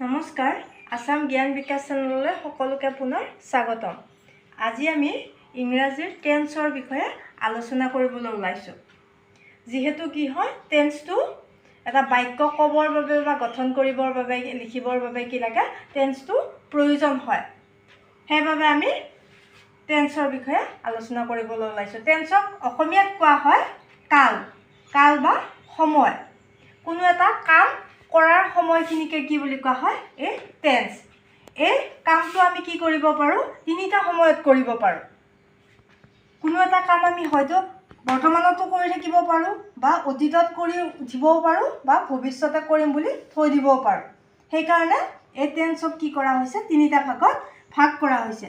নমস্কাৰ আছাম জ্ঞান বিকাশ চেনেললৈ সকলোকে পুনৰ স্বাগতম। আজি আমি ইংৰাজীৰ টেন্সৰ বিষয়ে আলোচনা কৰিবলৈ ওলাইছোঁ। যিহেতু কি হয় টেন্সটো এটা বাক্য ক'বৰ বাবে বা গঠন কৰিবৰ বাবে লিখিবৰ বাবে কি লাগে টেন্সটো প্ৰয়োজন হয়। সেইবাবে আমি টেন্সৰ বিষয়ে আলোচনা কৰিবলৈ ওলাইছোঁ। টেন্সক অসমীয়াত কোৱা হয় কাল কাল বা সময়। কোনো এটা কাম কৰাৰ সময়খিনিকে কি বুলি কোৱা হয়? এই টেন্স এই কামটো আমি কি কৰিব পাৰোঁ? তিনিটা সময়ত কৰিব পাৰোঁ। কোনো এটা কাম আমি হয়তো বৰ্তমানতো কৰি থাকিব পাৰোঁ বা অতীতত কৰি উঠিবও পাৰোঁ বা ভৱিষ্যতে কৰিম বুলি থৈ দিবও পাৰোঁ। সেইকাৰণে এই টেন্সক কি কৰা হৈছে? তিনিটা ভাগত ভাগ কৰা হৈছে।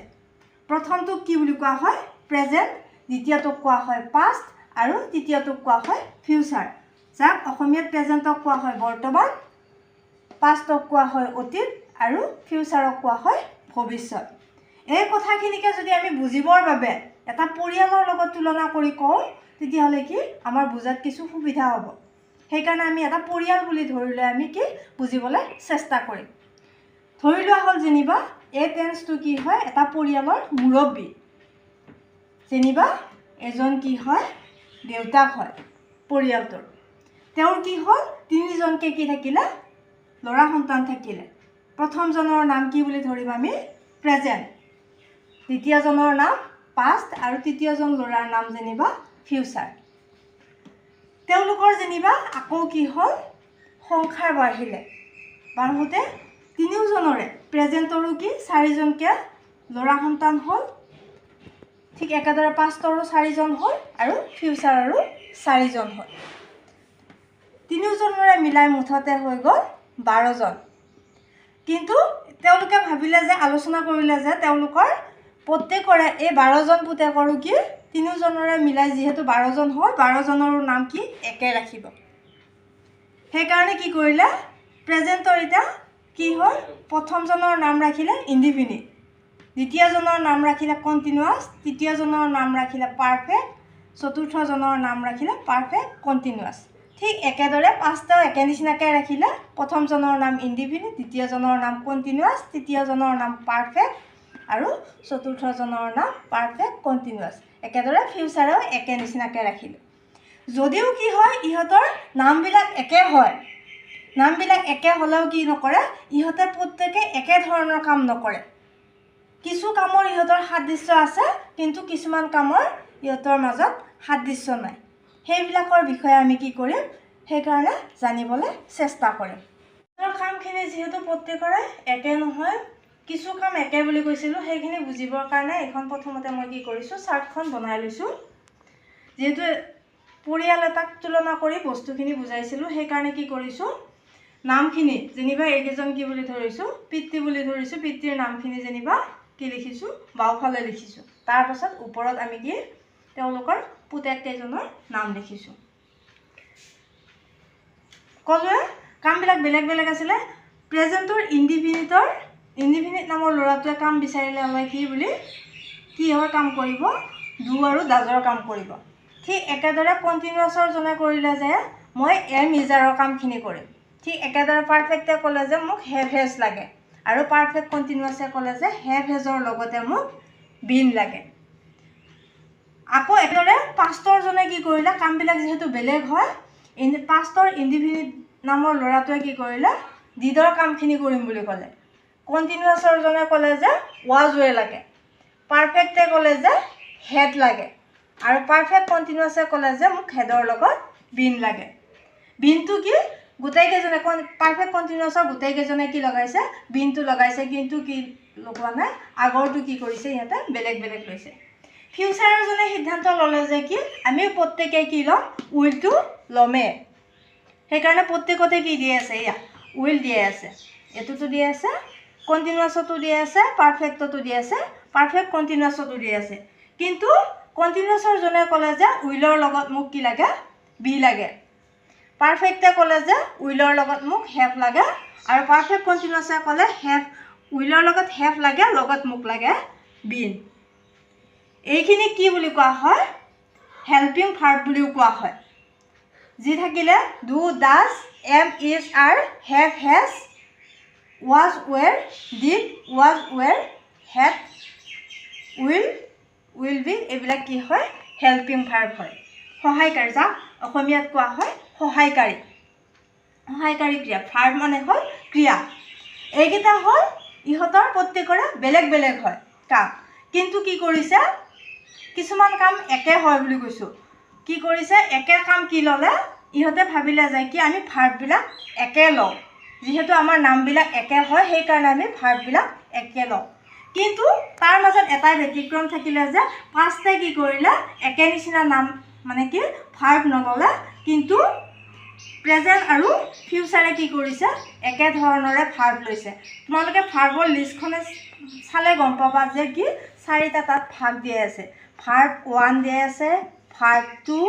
প্ৰথমটোক কি বুলি কোৱা হয়? প্ৰেজেণ্ট দ্বিতীয়টোক কোৱা হয় পাষ্ট আৰু তৃতীয়টোক কোৱা হয় ফিউচাৰ যাক অসমীয়াত প্ৰেজেণ্টক কোৱা হয় বৰ্তমান পাষ্টক কোৱা হয় অতীত আৰু ফিউচাৰক কোৱা হয় ভৱিষ্যত। এই কথাখিনিকে যদি আমি বুজিবৰ বাবে এটা পৰিয়ালৰ লগত তুলনা কৰি কওঁ তেতিয়াহ'লে কি আমাৰ বুজাত কিছু সুবিধা হ'ব। সেইকাৰণে আমি এটা পৰিয়াল বুলি ধৰি লৈ আমি কি বুজিবলৈ চেষ্টা কৰিম। ধৰি লোৱা হ'ল যেনিবা এই টেন্সটো কি হয় এটা পৰিয়ালৰ মুৰব্বী। যেনিবা এজন কি হয় দেউতাক হয় পৰিয়ালটোৰ। তেওঁৰ কি হ'ল তিনিজনকৈ কি থাকিলে ল'ৰা সন্তান থাকিলে। প্ৰথমজনৰ নাম কি বুলি ধৰিম আমি? প্ৰেজেণ্ট দ্বিতীয়জনৰ নাম পাষ্ট আৰু তৃতীয়জন ল'ৰাৰ নাম যেনিবা ফিউচাৰ তেওঁলোকৰ যেনিবা আকৌ কি হ'ল? সংসাৰ বাঢ়িলে। বাঢ়োঁতে তিনিওজনৰে প্ৰেজেণ্টৰো কি? চাৰিজনকৈ ল'ৰা সন্তান হ'ল। ঠিক একেদৰে পাষ্টৰো চাৰিজন হ'ল আৰু ফিউচাৰৰো চাৰিজন হ'ল। তিনিওজনৰে মিলাই মুঠতে হৈ গ'ল বাৰজন। কিন্তু তেওঁলোকে ভাবিলে যে আলোচনা কৰিলে যে তেওঁলোকৰ প্ৰত্যেকৰে এই বাৰজন পুতেকৰো কি তিনিওজনৰে মিলাই যিহেতু বাৰজন হ'ল বাৰজনৰো নাম কি? একে ৰাখিব। সেইকাৰণে কি কৰিলে? প্ৰেজেণ্টৰ এতিয়া কি হ'ল? প্ৰথমজনৰ নাম ৰাখিলে ইণ্ডিফিনিট দ্বিতীয়জনৰ নাম ৰাখিলে কণ্টিনিউৱাছ। তৃতীয়জনৰ নাম ৰাখিলে পাৰফেক্ট। চতুৰ্থজনৰ নাম ৰাখিলে পাৰফেক্ট কণ্টিনিউৱাছ। ঠিক একেদৰে পাঁচটাও একে নিচিনাকৈ ৰাখিলে। প্ৰথমজনৰ নাম ইণ্ডিফিনিট দ্বিতীয়জনৰ নাম কণ্টিনিউৱাছ তৃতীয়জনৰ নাম পাৰফেক্ট আৰু চতুৰ্থজনৰ নাম পাৰফেক্ট কণ্টিনিউৱাছ। একেদৰে ফিউচাৰেও একে নিচিনাকৈ ৰাখিলে। যদিও কি হয় ইহঁতৰ নামবিলাক একে হয়। নামবিলাক একে হ'লেও কি নকৰে ইহঁতে প্ৰত্যেকে একে ধৰণৰ কাম নকৰে। কিছু কামৰ ইহঁতৰ সাদৃশ্য আছে কিন্তু কিছুমান কামৰ ইহঁতৰ মাজত সাদৃশ্য নাই। সেইবিলাকৰ বিষয়ে আমি কি কৰিম? সেইকাৰণে জানিবলৈ চেষ্টা কৰিম। ইহঁতৰ কামখিনি যিহেতু প্ৰত্যেকৰে একে নহয় কিছু কাম একে বুলি কৈছিলোঁ সেইখিনি বুজিবৰ কাৰণে এইখন প্ৰথমতে মই কি কৰিছোঁ চাৰ্টখন বনাই লৈছোঁ। যিহেতু পৰিয়াল এটাক তুলনা কৰি বস্তুখিনি বুজাইছিলোঁ সেইকাৰণে কি কৰিছোঁ নামখিনি যেনিবা এইকেইজন কি বুলি ধৰিছোঁ পিতৃ বুলি ধৰিছোঁ পিতৃৰ নামখিনি যেনিবা কি লিখিছোঁ বাওঁফালে লিখিছোঁ। তাৰপাছত ওপৰত আমি কি তেওঁলোকৰ পুতেককেইজনৰ নাম লিখিছোঁ। ক'লোৱে কামবিলাক বেলেগ বেলেগ আছিলে। প্ৰেজেণ্টৰ ইণ্ডিফিনিটৰ ইণ্ডিফিনিট নামৰ ল'ৰাটোৱে কাম বিচাৰিলে অলয় কি বুলি কিহৰ কাম কৰিব? ডু আৰু ডাজৰ কাম কৰিব। ঠিক একেদৰে কণ্টিনিউৱাছৰ জনে কৰিলে যে মই এম ইজাৰৰ কামখিনি কৰিম। ঠিক একেদৰে পাৰফেক্টে ক'লে যে মোক হেভ হেজ লাগে। আৰু পাৰফেক্ট কণ্টিনিউৱাছে ক'লে যে হেভ হেজৰ লগতে মোক বিন লাগে। আকৌ একেদৰে পাষ্টৰজনে কি কৰিলে কামবিলাক যিহেতু বেলেগ হয় পাষ্টৰ ইণ্ডিফিনিট নামৰ ল'ৰাটোৱে কি কৰিলে ডিডৰ কামখিনি কৰিম বুলি ক'লে। কণ্টিনিউৱাছৰজনে ক'লে যে ৱাজ ৱে লাগে। পাৰফেক্টে ক'লে যে হেড লাগে। আৰু পাৰফেক্ট কণ্টিনিউৱাছে ক'লে যে মোক হেডৰ লগত বিন লাগে। বিনটো কি? গোটেইকেইজনে পাৰফেক্ট কণ্টিনিউৱাছৰ গোটেইকেইজনে কি লগাইছে? বিনটো লগাইছে কিন্তু কি লগোৱা নাই? আগৰটো কি কৰিছে? সিহঁতে বেলেগ বেলেগ লৈছে। ফিউচাৰজনে সিদ্ধান্ত ল'লে যে কি আমি প্ৰত্যেকেই কি ল'ম উইলটো ল'মেই সেইকাৰণে প্ৰত্যেকতে কি দি আছে, এয়া উইল দিয়ে আছে। এইটোতো দি আছে কণ্টিনিউৱাছতো দি আছে পাৰফেক্টতো দি আছে পাৰফেক্ট কণ্টিনিউৱাছতো দি আছে। কিন্তু কণ্টিনিউৱাছৰজনে ক'লে যে উইলৰ লগত মোক কি লাগে বি লাগে। পাৰফেক্টে ক'লে যে উইলৰ লগত মোক হেফ লাগে আৰু পাৰফেক্ট কণ্টিনিউৱাছে ক'লে হেফ উইলৰ লগত হেফ লাগে, লগত মোক লাগে বিন এইখিনি কি বুলি কোৱা হয়? হেল্পিং ভাৰ্ব বুলিও কোৱা হয়। যি থাকিলে do does am is are have has was were did was were had will will be এইবিলাক কি হয়? হেল্পিং ভাৰ্ব হয়। সহায়কাৰী যাক অসমীয়াত কোৱা হয় সহায়কাৰী। সহায়কাৰী ক্ৰিয়া। ভাৰ্ব মানে হ'ল ক্ৰিয়া। এইকেইটা হ'ল ইহঁতৰ প্ৰত্যেকৰে বেলেগ বেলেগ হয়। কাম। কিন্তু কি কৰিছে? কিছুমান কাম একে হয় বুলি কৈছোঁ। কি কৰিছে? একে কাম কি ল'লে? ইহঁতে ভাবিলে যে কি আমি ভাৰ্ববিলাক একে লওঁ। যিহেতু আমাৰ নামবিলাক একে হয় সেইকাৰণে আমি ভাৰ্ববিলাক একে লওঁ। কিন্তু তাৰ মাজত এটাই ব্যতিক্ৰম থাকিলে যে পাঁচটাই কি কৰিলে? একে নিচিনা নাম মানে কি ভাৰ্ব নল'লে। কিন্তু প্ৰেজেণ্ট আৰু ফিউচাৰে কি কৰিছে? একে ধৰণৰে ভাৰ্ব লৈছে। তোমালোকে ভাৰ্বৰ লিষ্টখনে চালে গম পাবা যে কি চাৰিটা তাত ভাগ দিয়া আছে। ভাৰ্ব ওৱান দিয়া আছে verb two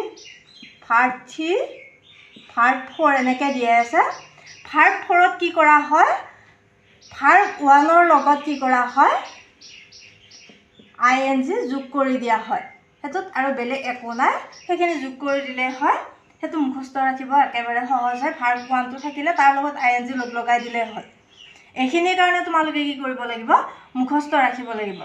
verb three verb four এনেকৈ দিয়া আছে। ভাৰ্ব ফ'ৰত কি কৰা হয়? ভাৰ্ব ওৱানৰ লগত কি কৰা হয়? আই এন জি যোগ কৰি দিয়া হয়। সেইটোত আৰু বেলেগ একো নাই। সেইখিনি যোগ কৰি দিলে হয়। সেইটো মুখস্থ ৰাখিব একেবাৰে সহজ হয়। ভাৰ্ব ওৱানটো থাকিলে তাৰ লগত আই এন জি লগ লগাই দিলে হয়। এইখিনিৰ কাৰণে তোমালোকে কি কৰিব লাগিব? মুখস্থ ৰাখিব লাগিব।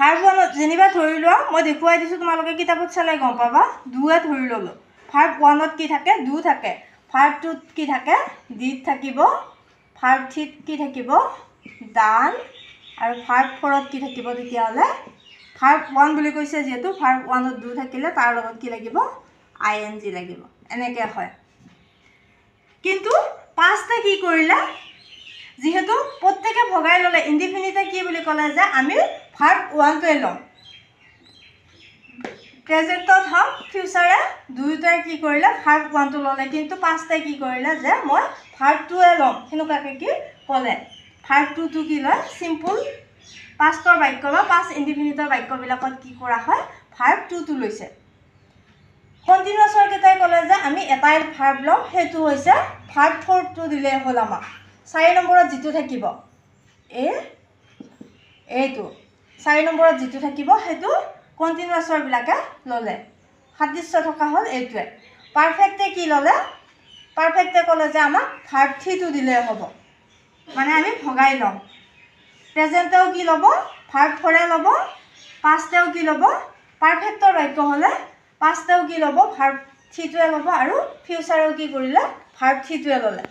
ভাৰ্ব ওৱানত যেনিবা ধৰি লোৱা মই দেখুৱাই দিছোঁ তোমালোকে কিতাপত চালে গম পাবা? দুৱে ধৰি ল'লোঁ। ভাৰ্ব ওৱানত কি থাকে? দু থাকে। ভাৰ্ব টুত কি থাকে? ডিড থাকিব। ভাৰ্ব থ্ৰীত কি থাকিব? ডান আৰু ভাৰ্ব ফ'ৰত কি থাকিব তেতিয়াহ'লে? ভাৰ্ব ওৱান বুলি কৈছে যিহেতু ভাৰ্ব ওৱানত দু থাকিলে তাৰ লগত কি লাগিব? আই এন জি লাগিব। এনেকৈ হয়। কিন্তু পাঁচটা কি কৰিলে? যিহেতু প্ৰত্যেকে ভগাই ল'লে। ইণ্ডিফিনিটে কি বুলি ক'লে যে আমি ভাৰ্ব ওৱানটোৱে ল'ম প্ৰেজেণ্টত হওক ফিউচাৰে দুয়োটাই কি কৰিলে ভাৰ্ব ওৱানটো ল'লে, কিন্তু পাঁচটাই কি কৰিলে যে মই ভাৰ্ব টুৱে ল'ম, সেনেকুৱাকৈ কি ক'লে। ভাৰ্ব টুটো কি লয় চিম্পুল পাষ্টৰ বাক্য বা পাঁচ ইণ্ডিফিনিটৰ বাক্যবিলাকত কি কৰা হয় ভাৰ্ব টুটো লৈছে। কণ্টিনিউৱাছৰ কেইটাই ক'লে যে আমি এটাই ভাৰ্ব ল'ম, সেইটো হৈছে ভাৰ্ব ফ'ৰটো দিলেই হ'ল আমাক। চাৰি নম্বৰত যিটো থাকিব এই এইটো। চাৰি নম্বৰত যিটো থাকিব সেইটো কণ্টিনিউৱাছৰবিলাকে ল'লে। সাদৃশ্য থকা হ'ল এইটোৱে। পাৰফেক্টে কি ল'লে? পাৰফেক্টে ক'লে যে আমাক ভাৰ্ব থ্ৰীটো দিলেই হ'ব। মানে আমি ভগাই ল'ম। প্ৰেজেণ্টেও কি ল'ব? ভাৰ্ব ফ'ৰে ল'ব। পাষ্টেও কি ল'ব? পাৰফেক্টৰ বাক্য হ'লে পাষ্টেও কি ল'ব? ভাৰ্ব থ্ৰীটোৱে ল'ব। আৰু ফিউচাৰেও কি কৰিলে? ভাৰ্ব থ্ৰীটোৱে ল'লে।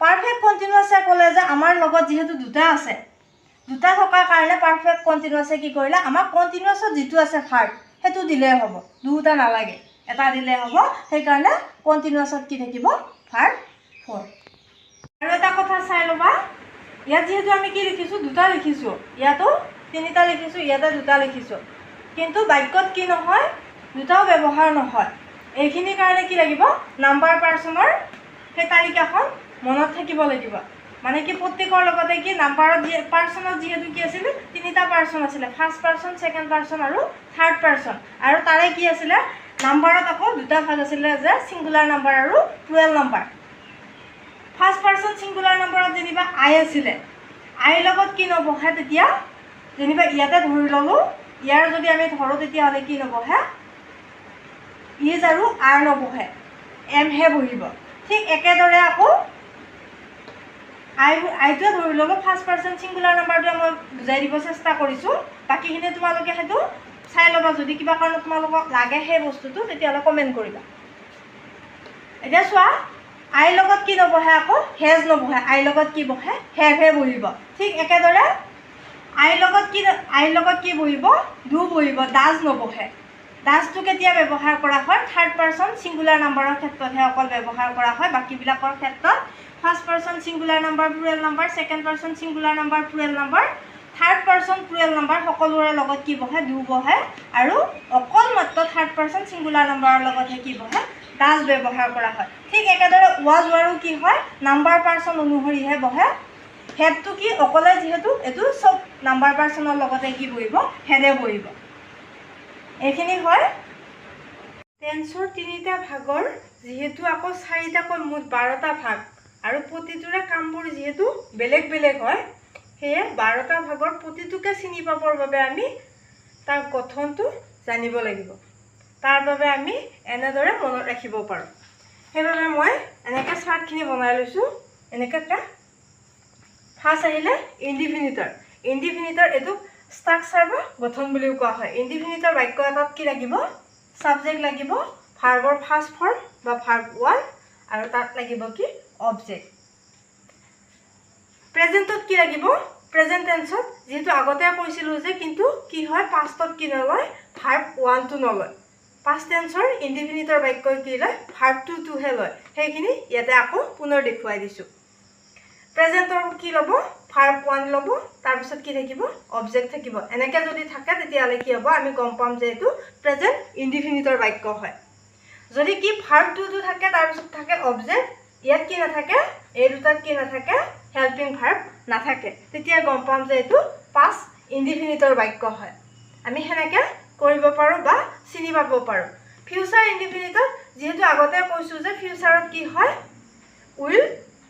পাৰফেক্ট কণ্টিনিউৱাছে ক'লে যে আমাৰ লগত যিহেতু দুটা আছে দুটা থকাৰ কাৰণে পাৰফেক্ট কণ্টিনিউৱাছে কি কৰিলে? আমাক কণ্টিনিউৱাছত যিটো আছে ভাৰ্ব সেইটো দিলেই হ'ব। দুটা নালাগে। এটা দিলেই হ'ব সেইকাৰণে কণ্টিনিউৱাছত কি থাকিব? ভাৰ্ব ফ'ৰ আৰু এটা কথা চাই ল'বা। ইয়াত যিহেতু আমি কি লিখিছোঁ? দুটা লিখিছোঁ। ইয়াতো তিনিটা লিখিছোঁ ইয়াতে দুটা লিখিছোঁ। কিন্তু বাক্যত কি নহয় দুটাও ব্যৱহাৰ নহয়। এইখিনিৰ কাৰণে কি লাগিব? নাম্বাৰ পাৰ্চনৰ সেই তালিকাখন মনত থাকিব লাগিব। মানে কি প্ৰত্যেকৰ লগতে কি নাম্বাৰত পাৰ্চনত যিহেতু কি আছিলে তিনিটা পাৰ্চন আছিলে। ফাৰ্ষ্ট পাৰ্চন ছেকেণ্ড পাৰ্চন আৰু থাৰ্ড পাৰ্চন আৰু তাৰে কি আছিলে নাম্বাৰত আকৌ দুটা ভাগ আছিলে যে ছিংগুলাৰ নাম্বাৰ আৰু dual number first person singular নাম্বাৰত যেনিবা আই আছিলে আইৰ লগত কি নবহে তেতিয়া যেনিবা ইয়াতে ধৰি ল'লোঁ ইয়াৰ যদি আমি ধৰোঁ তেতিয়াহ'লে কি নবহে ইজ আৰু আৰ নবহে এমহে বহিব। ঠিক একেদৰে আকৌ আই আইটোৱে ধৰি ল'ব ফাৰ্ষ্ট পাৰ্চন ছিংগুলাৰ নাম্বাৰটোৱে মই বুজাই দিব চেষ্টা কৰিছোঁ। বাকীখিনি তোমালোকে সেইটো চাই ল'বা। যদি কিবা কাৰণত তোমালোকক লাগে সেই বস্তুটো তেতিয়াহ'লে কমেণ্ট কৰিবা। এতিয়া চোৱা আইৰ লগত কি নবহে আকৌ? হেজ নবহে। আইৰ লগত কি বহে? হেভহে বহিব। ঠিক একেদৰে আইৰ লগত কি আইৰ লগত কি বহিব? দু বহিব। ডাজ নবহে। ডাজটো কেতিয়া ব্যৱহাৰ কৰা হয়? থাৰ্ড পাৰ্চন ছিংগুলাৰ নাম্বাৰৰ ক্ষেত্ৰতহে অকল ব্যৱহাৰ কৰা হয়। বাকীবিলাকৰ ক্ষেত্ৰত first person singular number plural number second person singular number plural number third person plural number সকলোৰে লগত কি বহে? দু বহে। আৰু অকল মাত্ৰ থাৰ্ড পাৰ্চন ছিংগুলাৰ নাম্বাৰৰ লগতহে কি বহে? ডাজ ব্যৱহাৰ কৰা হয়। ঠিক একেদৰে ৱাজ ৱাৰো কি হয়? নাম্বাৰ পাৰ্চন অনুসৰিহে বহে। হেডটো কি? অকলে যিহেতু এইটো চব নাম্বাৰ পাৰ্চনৰ লগতে কি বহিব? হেডে বহিব। এইখিনি হয়। টেন্সৰ তিনিটা ভাগৰ যিহেতু আকৌ চাৰিটাকৈ মুঠ বাৰটা ভাগ। আৰু প্ৰতিটোৰে কামবোৰ যিহেতু বেলেগ বেলেগ হয় সেয়ে বাৰটা ভাগৰ প্ৰতিটোকে চিনি পাবৰ বাবে আমি তাৰ গঠনটো জানিব লাগিব। তাৰ বাবে আমি এনেদৰে মনত ৰাখিব পাৰোঁ। সেইবাবে মই এনেকৈ চাৰ্টখিনি বনাই লৈছোঁ। এনেকুৱাকৈ ফাৰ্ষ্ট আহিলে ইণ্ডিফিনিটৰ ইণ্ডিফিনিটৰ এইটো ষ্ট্ৰাকচাৰ বা গঠন বুলিও কোৱা হয়। ইণ্ডিফিনিটৰ বাক্য এটাত কি লাগিব? ছাবজেক্ট লাগিব ভাৰ্বৰ ফাৰ্ষ্ট ফৰ্ম বা ভাৰ্ব ওৱান আৰু তাত লাগিব কি? অবজেক্ট প্ৰেজেণ্টত কি লাগিব? প্ৰেজেণ্ট টেন্সত যিহেতু আগতে কৈছিলোঁ যে কিন্তু কি হয়? পাষ্টত কি নলয়? ভাৰ্ব ওৱানটো নলয়। পাষ্ট টেন্সৰ ইণ্ডিফিনিটৰ বাক্য কি লয়? ভাৰ্ব টু টুহে লয়। সেইখিনি ইয়াতে আকৌ পুনৰ দেখুৱাই দিছোঁ। প্ৰেজেণ্টৰ কি ল'ব? ভাৰ্ব ওৱান ল'ব। তাৰপিছত কি থাকিব? অবজেক্ট থাকিব। এনেকৈ যদি থাকে তেতিয়াহ'লে কি হ'ব? আমি গম পাম যে এইটো প্ৰেজেণ্ট ইণ্ডিফিনিটৰ বাক্য হয়। যদি কি ভাৰ্ব টুটো থাকে তাৰপিছত থাকে অবজেক্ট ইয়াত কি নাথাকে? এই দুটাত কি নাথাকে? হেল্পিং ভাৰ্ব নাথাকে। তেতিয়া গম পাম যে এইটো পাছ ইণ্ডিফিনিটৰ বাক্য হয়। আমি সেনেকৈ কৰিব পাৰোঁ বা চিনি পাব পাৰোঁ। ফিউচাৰ ইণ্ডিফিনিটত যিহেতু আগতে কৈছোঁ যে ফিউচাৰত কি হয়? উইল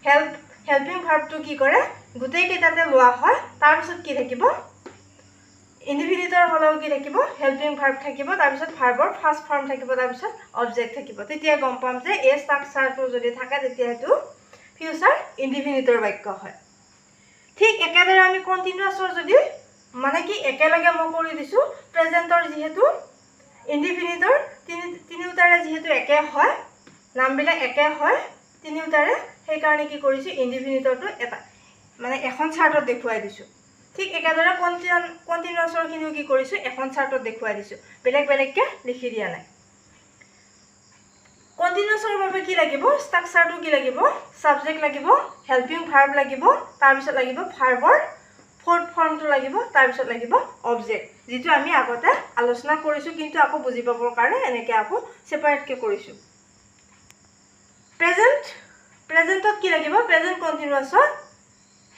হেল্প হেল্পিং ভাৰ্বটো কি কৰে? গোটেইকেইটাতে লোৱা হয়। তাৰপিছত কি থাকিব? ইণ্ডিফিনিটৰ হ'লেও কি থাকিব? হেল্পিং ভাৰ্ব থাকিব তাৰপিছত ভাৰ্বৰ ফাৰ্ষ্ট ফৰ্ম থাকিব তাৰপিছত অবজেক্ট থাকিব। তেতিয়া গম পাম যে এই ষ্ট্ৰাকচাৰটো যদি থাকে তেতিয়া সেইটো ফিউচাৰ ইণ্ডিফিনিটৰ বাক্য হয়। ঠিক একেদৰে আমি কণ্টিনিউৱাছৰ যদি মানে কি একেলগে মই কৰি দিছোঁ প্ৰেজেণ্টৰ যিহেতু ইণ্ডিফিনিটৰ তিনি তিনিওটাৰে যিহেতু একে হয় নামবিলাক একে হয় তিনিওটাৰে সেইকাৰণে কি কৰিছোঁ ইণ্ডিফিনিটৰটো এটা মানে এখন চাৰ্টত দেখুৱাই দিছোঁ। ঠিক একেদৰে কণ্টিনিউ কণ্টিনিউৱাছৰখিনিও কি কৰিছোঁ এখন চাৰ্টত দেখুৱাই দিছোঁ। বেলেগ বেলেগকৈ লিখি দিয়া নাই। কণ্টিনিউছৰ বাবে কি লাগিব? ষ্ট্ৰাকচাৰটো কি লাগিব? ছাবজেক্ট লাগিব হেল্পিং ভাৰ্ব লাগিব তাৰপিছত লাগিব ভাৰ্বৰ ফ'ৰ্থ ফৰ্মটো লাগিব তাৰপিছত লাগিব অবজেক্ট যিটো আমি আগতে আলোচনা কৰিছোঁ কিন্তু আকৌ বুজি পাবৰ কাৰণে এনেকৈ আকৌ ছেপাৰেটকৈ কৰিছোঁ। প্ৰেজেণ্ট প্ৰেজেণ্টত কি লাগিব? প্ৰেজেণ্ট কণ্টিনিউৱাছত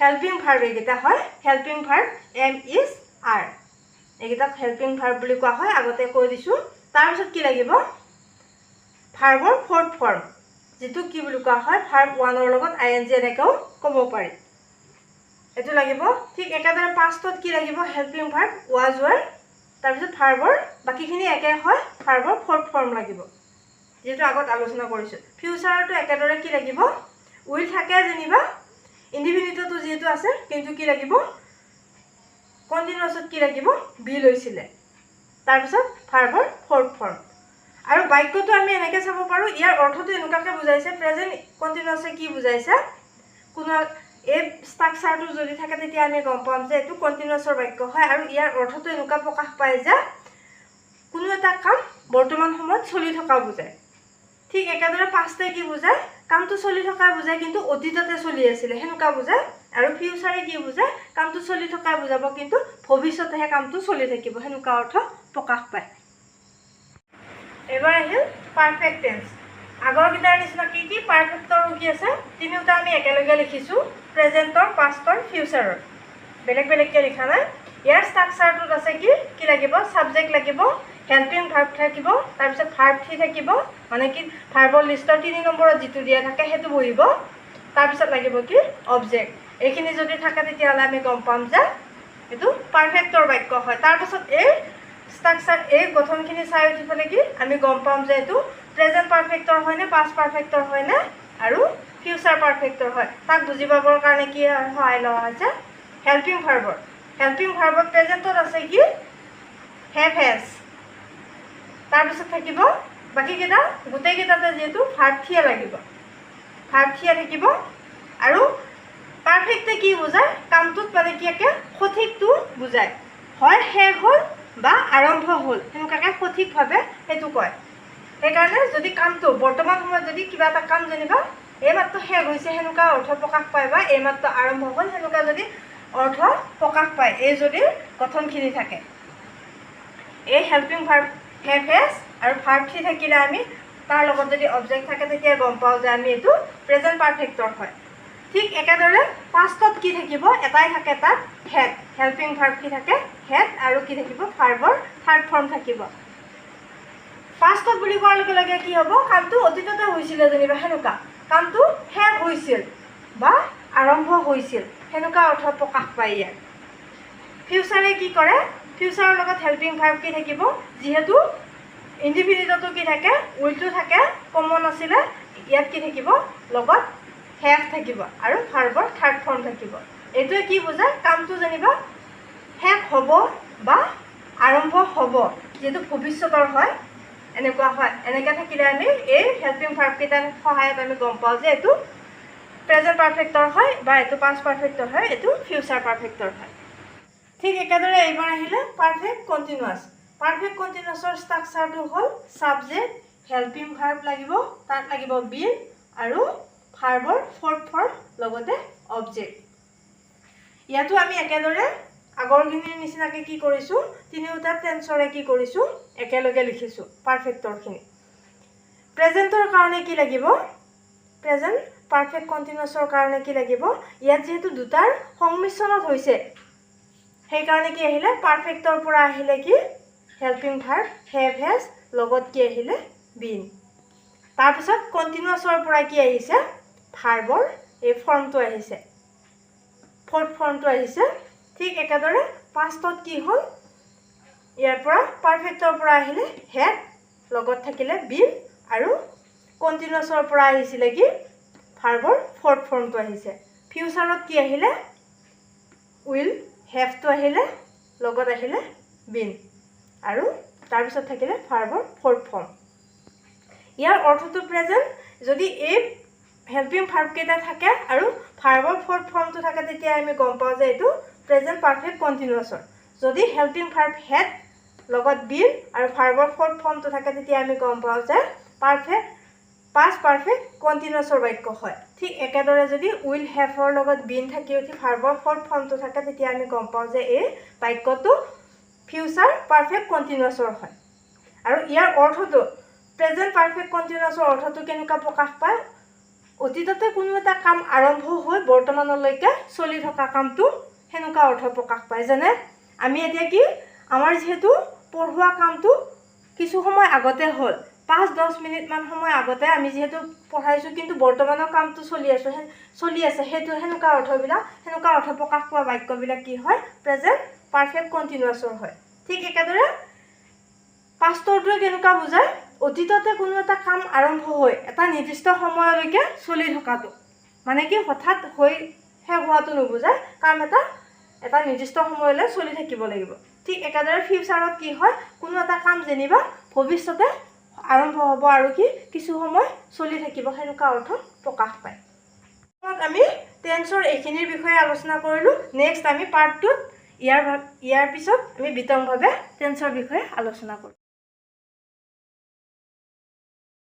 হেল্পিং ভাৰ্ব এইকেইটা হয় helping verb am is are এইকেইটাক helping verb বুলি কোৱা হয় আগতে কৈ দিছোঁ। তাৰপিছত কি লাগিব? ভাৰ্বৰ ফ'ৰ্থ ফৰ্ম যিটো কি বুলি কোৱা হয় ভাৰ্ব ওৱানৰ লগত আই এন জি এনেকৈও ক'ব পাৰি। এইটো লাগিব ঠিক একেদৰে পাষ্টত কি লাগিব? হেল্পিং ভাৰ্ব ৱাজ ৱেৰ তাৰপিছত ভাৰ্বৰ বাকীখিনি একে হয় ভাৰ্বৰ ফ'ৰ্থ ফৰ্ম লাগিব। যিহেতু আগত আলোচনা কৰিছোঁ। ফিউচাৰতো একেদৰে কি লাগিব? উইল থাকে যেনিবা। ইণ্ডিভিজুৱেলটো যিহেতু আছে কিন্তু কি লাগিব? কণ্টিনিউৱাছত কি লাগিব? বি লৈছিলে। তাৰপিছত ভাৰ্বৰ ফ'ৰ্থ ফৰ্ম আৰু বাক্যটো আমি এনেকৈ চাব পাৰোঁ ইয়াৰ অৰ্থটো এনেকুৱাকৈ বুজাইছে প্ৰেজেণ্ট কণ্টিনিউৱাছে কি বুজাইছে? কোনো এই ষ্ট্ৰাকচাৰটো যদি থাকে তেতিয়া আমি গম পাম যে এইটো কণ্টিনিউৱাছৰ বাক্য হয় আৰু ইয়াৰ অৰ্থটো এনেকুৱা প্ৰকাশ পায় যে কোনো এটা কাম বৰ্তমান সময়ত চলি থকা বুজায়। ঠিক একেদৰে পাঁচটাই কি বুজায়? কামটো চলি থকা বুজায় কিন্তু অতীততে চলি আছিলে। সেনেকুৱা বুজায় আৰু ফিউচাৰে কি বুজায় কামটো চলি থকা বুজাব কিন্তু ভৱিষ্যতেহে কামটো চলি থাকিব সেনেকুৱা অৰ্থ প্ৰকাশ পায়। এইবাৰ আহিল পাৰফেক্ট টেন্স আগৰকেইটাৰ নিচিনা কি কি পাৰফেক্টৰ কি আছে তিনিওটা আমি একেলগে লিখিছোঁ প্ৰেজেণ্টৰ পাষ্টৰ ফিউচাৰৰ বেলেগ বেলেগকৈ লিখা নাই। ইয়াৰ ষ্ট্ৰাকচাৰটোত আছে কি? কি লাগিব? ছাবজেক্ট লাগিব হেল্পিং ভাৰ্ব থাকিব তাৰপিছত ভাৰ্ব থ্ৰী থাকিব মানে কি ভাৰ্বৰ লিষ্টৰ তিনি নম্বৰত যিটো দিয়া থাকে সেইটো বহিব। তাৰপিছত লাগিব কি অবজেক্ট এইখিনি যদি থাকে তেতিয়াহ'লে আমি গম পাম যে এইটো পাৰফেক্টৰ বাক্য হয়। তাৰপাছত এই ষ্ট্ৰাকচাৰ এই গঠনখিনি চাই উঠি পেলাই কি আমি গম পাম যে এইটো প্ৰেজেণ্ট পাৰফেক্টৰ হয়নে পাষ্ট পাৰফেক্টৰ হয়নে আৰু ফিউচাৰ পাৰফেক্টৰ হয়। তাক বুজি পাবৰ কাৰণে কি সহায় লোৱা হৈছে? হেল্পিং ভাৰ্বৰ হেল্পিং ভাৰ্বত প্ৰেজেণ্টত আছে কি? হেভ হেজ তাৰপিছত থাকিব বাকীকেইটা গোটেইকেইটাতে যিহেতু ভাৰ্থিয়া লাগিব। ভাৰ্থিয়া থাকিব আৰু পাৰফেক্টে কি বুজায়? কামটোত মানে কি একে সঠিকটো বুজায়। হয় শেষ হ'ল বা আৰম্ভ হ'ল। সেনেকুৱাকৈ সঠিকভাৱে সেইটো কয়। সেইকাৰণে যদি কামটো বৰ্তমান সময়ত যদি কিবা এটা কাম যেনিবা এইমাত্ৰ শেষ হৈছে সেনেকুৱা অৰ্থ প্ৰকাশ পায় বা এইমাত্ৰ আৰম্ভ হ'ল সেনেকুৱা যদি অৰ্থ প্ৰকাশ পায় এই যদি গঠনখিনি থাকে। এই হেল্পিং ভাৰ্ব হেভ হেজ আৰু ভাৰ্ব থ্ৰী থাকিলে আমি তাৰ লগত যদি অবজেক্ট থাকে তেতিয়া গম পাওঁ যে আমি এইটো প্ৰেজেণ্ট পাৰফেক্টৰ হয়। ঠিক একেদৰে পাষ্টত কি থাকিব? এটাই থাকে তাত হেড হেল্পিং ভাৰ্ব কি থাকে? হেড আৰু কি থাকিব? ভাৰ্বৰ থাৰ্ড ফৰ্ম থাকিব। পাষ্টত বুলি কোৱাৰ লগে লগে কি হ'ব? কামটো অতীততে হৈছিলে যেনিবা সেনেকুৱা। কামটো শেষ হৈছিল বা আৰম্ভ হৈছিল। সেনেকুৱা অৰ্থ প্ৰকাশ পায় ইয়াত। ফিউচাৰে কি কৰে? ফিউচাৰৰ লগত হেল্পিং ভাৰ্ব কি থাকিব? যিহেতু ইণ্ডিভিজুৱেলতো কি থাকে উইলটো থাকে কমন আছিলে ইয়াত কি থাকিব? লগত হেভ থাকিব আৰু ভাৰ্বৰ থাৰ্ড ফৰ্ম থাকিব। এইটোৱে কি বুজায়? কামটো যেনিবা শেষ হ'ব বা আৰম্ভ হ'ব যিহেতু ভৱিষ্যতৰ হয় এনেকুৱা হয়। এনেকৈ থাকিলে আমি এই হেল্পিং ভাৰ্বকেইটাৰ সহায়ত আমি গম পাওঁ যে এইটো প্ৰেজেণ্ট পাৰফেক্টৰ হয় বা এইটো পাষ্ট পাৰফেক্টৰ হয় এইটো ফিউচাৰ পাৰফেক্টৰ হয়। ঠিক একেদৰে এইবাৰ আহিলে পাৰফেক্ট কণ্টিনিউৱাছ পাৰফেক্ট কণ্টিনিউৱাছৰ ষ্ট্ৰাকচাৰটো হ'ল ছাবজেক্ট হেল্পিং ভাৰ্ব লাগিব তাত লাগিব বিন আৰু ভাৰ্বৰ ফৰ্থ ফৰ্ম লগতে অবজেক্ট ইয়াতো আমি একেদৰে আগৰখিনিৰ নিচিনাকৈ কি কৰিছোঁ তিনিওটা টেন্সৰে কি কৰিছোঁ একেলগে লিখিছোঁ পাৰফেক্টৰখিনি প্ৰেজেণ্টৰ কাৰণে কি লাগিব? প্ৰেজেণ্ট পাৰফেক্ট কণ্টিনিউছৰ কাৰণে কি লাগিব? ইয়াত যিহেতু দুটাৰ সংমিশ্ৰণত হৈছে সেইকাৰণে কি আহিলে? পাৰফেক্টৰ পৰা আহিলে কি? হেল্পিং ভাৰ্ব হেভ হেজ লগত কি আহিলে? বিন তাৰপিছত কণ্টিনিউছৰ পৰা কি আহিছে? ভাৰ্বৰ এই ফৰ্মটো আহিছে। ফৰ্থ ফৰ্মটো আহিছে। ঠিক একেদৰে পাষ্টত কি হ'ল? ইয়াৰ পৰা পাৰফেক্টৰ পৰা আহিলে হেড লগত থাকিলে বিন আৰু কণ্টিনিউছৰ পৰা আহিছিলে কি? ভাৰ্বৰ ফৰ্থ ফৰ্মটো আহিছে। ফিউচাৰত কি আহিলে? উইল হেভটো আহিলে লগত আহিলে বিন আৰু তাৰপিছত থাকিলে ভাৰ্বৰ ফৰ্থ ফৰ্ম ইয়াৰ অৰ্থটো প্ৰেজেণ্ট যদি এই হেল্পিং ভাৰ্বকেইটা থাকে আৰু ভাৰ্বৰ ফৰ্থ ফৰ্মটো থাকে তেতিয়া আমি গম পাওঁ যে এইটো প্ৰেজেণ্ট পাৰফেক্ট কণ্টিনিউৱাছৰ যদি হেল্পিং ভাৰ্ব হেড লগত বিন আৰু ভাৰ্বৰ ফৰ্থ ফৰ্মটো থাকে তেতিয়া আমি গম পাওঁ যে পাৰফেক্ট পাষ্ট পাৰফেক্ট কণ্টিনিউৱাছৰ বাক্য হয় ঠিক একেদৰে যদি উইল হেভৰ লগত বিন থাকি উঠি ভাৰ্বৰ ফৰ্থ ফৰ্মটো থাকে তেতিয়া আমি গম পাওঁ যে এই বাক্যটো ফিউচাৰ পাৰফেক্ট কণ্টিনিউৱাছৰ হয় আৰু ইয়াৰ অৰ্থটো প্ৰেজেণ্ট পাৰফেক্ট কণ্টিনিউৱাছৰ অৰ্থটো কেনেকুৱা প্ৰকাশ পায় অতীততে কোনো এটা কাম আৰম্ভ হৈ বৰ্তমানলৈকে চলি থকা কামটো সেনেকুৱা অৰ্থ প্ৰকাশ পায় যেনে আমি এতিয়া কি আমাৰ যিহেতু পঢ়োৱা কামটো কিছু সময় আগতে হ'ল পাঁচ দহ মিনিটমান সময় আগতে আমি যিহেতু পঢ়াইছোঁ, কিন্তু বৰ্তমানৰ কামটো চলি আছোঁ চলি আছে। সেইটো সেনেকুৱা অৰ্থবিলাক, সেনেকুৱা অৰ্থ প্ৰকাশ পোৱা বাক্যবিলাক কি হয়? প্ৰেজেণ্ট পাৰফেক্ট কণ্টিনিউৱাছৰ হয়। ঠিক একেদৰে পাষ্টৰটোৱে কেনেকুৱা বুজায়? অতীততে কোনো এটা কাম আৰম্ভ হৈ এটা নিৰ্দিষ্ট সময়লৈকে চলি থকাটো। মানে কি হঠাৎ হৈ শেষ হোৱাটো নুবুজায়, কাম এটা এটা নিৰ্দিষ্ট সময়লৈ চলি থাকিব লাগিব। ঠিক একেদৰে ফিউচাৰত কি হয়? কোনো এটা কাম যেনিবা ভৱিষ্যতে আৰম্ভ হ'ব আৰু কি কিছু সময় চলি থাকিব সেনেকুৱা অৰ্থ প্ৰকাশ পায়। আমি টেন্সৰ এইখিনিৰ বিষয়ে আলোচনা কৰিলোঁ। নেক্সট আমি পাৰ্ট টুত ইয়াৰ ইয়াৰ পিছত আমি বিতংভাৱে টেন্সৰ বিষয়ে আলোচনা কৰিম।